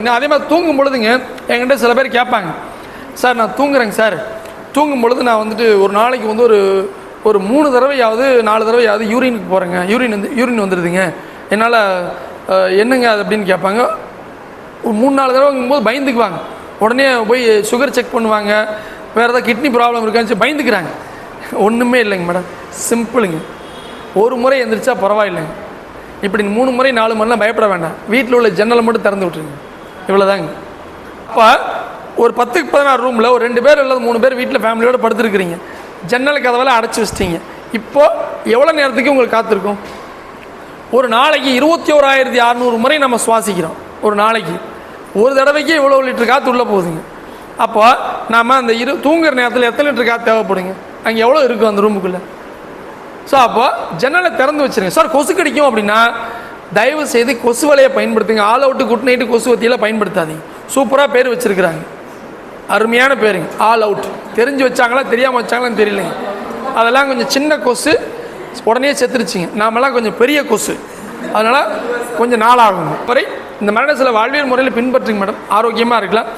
நான் அதே மாதிரி தூங்கும் பொழுதுங்க என்கிட்ட சில பேர் கேட்பாங்க. சார் நான் தூங்குறேங்க சார். தூங்கும் பொழுது நான் வந்துட்டு ஒரு நாளைக்கு வந்து ஒரு ஒரு மூணு தடவையாவது நாலு தடவையாவது யூரினுக்கு போகிறேங்க யூரின் வந்து யூரின் வந்துடுதுங்க என்னால் என்னங்க அது? அப்படின்னு கேட்பாங்க. ஒரு மூணு நாலு தடவைங்கும்போது பயந்துக்குவாங்க. உடனே போய் சுகர் செக் பண்ணுவாங்க. வேறு ஏதாவது கிட்னி ப்ராப்ளம் இருக்கான்னு சொல்லி பயந்துக்கிறாங்க. ஒன்றுமே இல்லைங்க மேடம். சிம்பிளுங்க. ஒரு முறை எந்திரிச்சா பரவாயில்லைங்க. இப்படி மூணு முறை நாலு முறைலாம் பயப்பட வேண்டாம். வீட்டில் உள்ள ஜன்னலை மட்டும் திறந்து விட்டுருங்க. இவ்வளோதாங்க அப்போ ஒரு பத்துக்கு பதினாறு ரூமில் ஒரு ரெண்டு பேர் அல்லது மூணு பேர் வீட்டில் ஃபேமிலியோடு படுத்துருக்குறீங்க. ஜன்னல் கதவெல்லாம் அடைச்சி வச்சிட்டீங்க. இப்போது எவ்வளோ நேரத்துக்கு உங்களுக்கு காத்திருக்கும்? ஒரு நாளைக்கு இருபத்தி ஓராயிரத்தி அறநூறு முறை நம்ம சுவாசிக்கிறோம். ஒரு நாளைக்கு. ஒரு தடவைக்கு இவ்வளோ லிட்டர் காற்று உள்ளே போகுதுங்க. அப்போ நாம் அந்த இரு தூங்குற நேரத்தில் எத்தனை லிட்டர் காற்று தேவைப்படுங்க? அங்கே எவ்வளோ இருக்கும் அந்த ரூமுக்குள்ளே ஸோ அப்போ ஜன்னலை திறந்து வச்சிருங்க. சார் கொசு கடிக்கும் அப்படின்னா தயவு செய்து கொசு வலையை பயன்படுத்துங்க. ஆல் அவுட்டு குட் நைட்டு கொசு வத்தியெல்லாம் பயன்படுத்தாதீங்க. சூப்பராக பேர் வச்சிருக்கிறாங்க. அருமையான பேருங்க. ஆல் அவுட் தெரிஞ்சு வச்சாங்களா தெரியாமல் வச்சாங்களான்னு தெரியலைங்க. அதெல்லாம் கொஞ்சம் சின்ன கொசு உடனே செத்துருச்சிங்க. நாமெல்லாம் கொஞ்சம் பெரிய கொசு. அதனால் கொஞ்சம் நாளாகும் வரை இந்த மரண சில வாழ்வியல் முறையில் பின்பற்றுங்க மேடம். ஆரோக்கியமாக இருக்கலாம்.